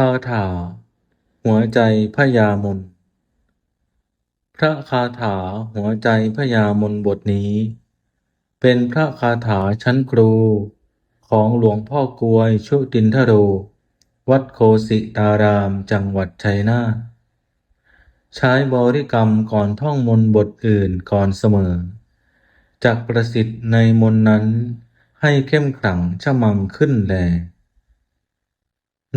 คาถา หัวใจพญามน พระคาถาหัวใจพญามนบทนี้ เป็นพระคาถาชั้นครู ของหลวงพ่อกวยชุตินทโร วัดโคสิตารามจังหวัดชัยนาทใช้บริกรรมก่อนท่องมนบทอื่นก่อนเสมอ จากประสิทธิ์ในมนนั้นให้เข้มขลังชะมังขึ้นแล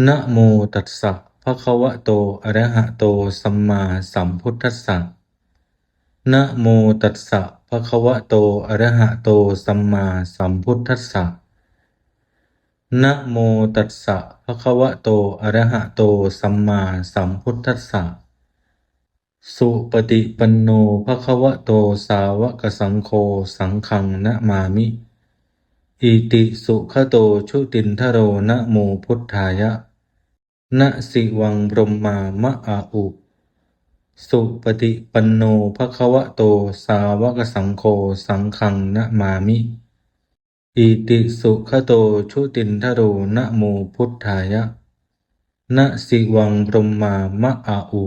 นะโมตัสสะภะคะวะโต อะระหะโต สัมมาสัมพุทธัสสะนะโมตัสสะภะคะวะโต อะระหะโต สัมมาสัมพุทธัสสะนะโมตัสสะภะคะวะโต อะระหะโต สัมมาสัมพุทธัสสะ สุปฏิปันโนภะคะวะโต สาวกสังโฆ สังฆังนะมามิ อิติสุขโต ชุตินทโรนะโมพุทธายะ นสิวังบรมมามะอาอุ สุปฏิปันโนภะคะวะโตสาวกสังโฆสังฆังนะมามิ อิติสุขโตชุตินทโรนะโมพุทธายะนะสิวังบรมมามะอาอุ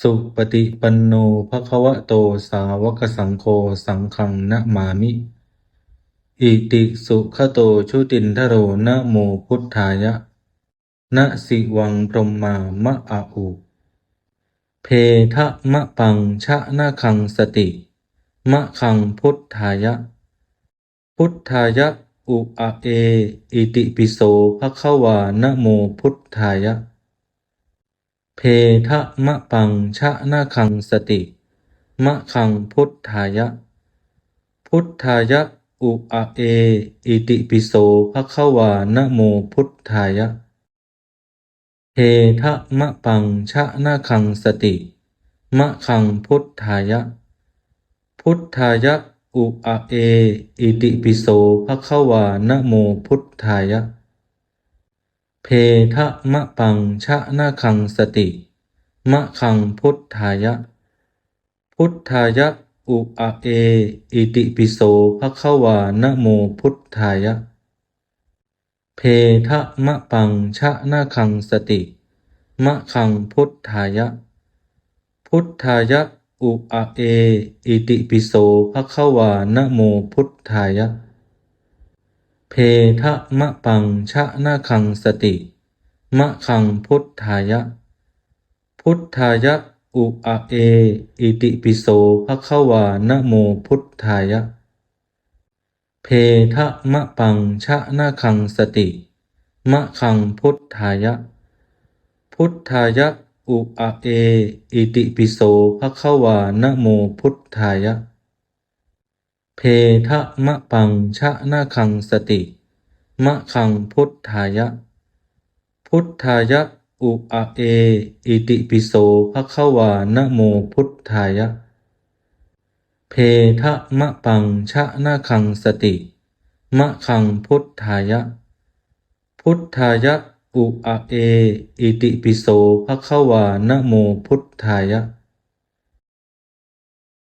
สุปฏิปันโนภะคะวะโตสาวกสังโฆสังฆังนะมามิ อิติสุขโตชุตินทโรนะโมพุทธายะ นสิวังพรหมามะอาอุ เพทะมะปังชะนาคังสติ มะคังพุทธายะ พุทธายะอุอะเอ อิติปิโสภะคะวานะโมพุทธายะ เพทะมะปังชะนาคังสติ มะคังพุทธายะ พุทธายะอุอะเอ อิติปิโสภะคะวานะโมพุทธายะ เททะมะปังชะนาคังสติ มะคังพุทธายะ พุทธายะ อุอะเอ อิติปิโสภะคะวานะโมพุทธายะ เพทะมะปังชะนาคังสติ มะคังพุทธายะ พุทธายะ อุอะเอ อิติปิโสภะคะวานะโมพุทธายะ เพทะมะปังชะนาคังสติ มะคังพุทธายะ พุทธายะอุอะเอ อิติปิโสภะคะวานะโมพุทธายะ เพทะมะปังชะนาคังสติ มะคังพุทธายะ พุทธายะอุอะเอ อิติปิโสภะคะวานะโมพุทธายะ เพทะมะปังชะนาคังสติ มะคังพุทธายะ พุทธายะ อุอะเอ อิติปิโสภะคะวานะโมพุทธายะ เพทะมะปังชะนาคังสติ มะคังพุทธายะ พุทธายะ อุอะเอ อิติปิโสภะคะวานะโมพุทธายะ เพทะมะปังชะนาคังสติ มะคังพุทธายะ พุทธายะอุอะเอ อิติปิโสภะคะวานะโมพุทธายะ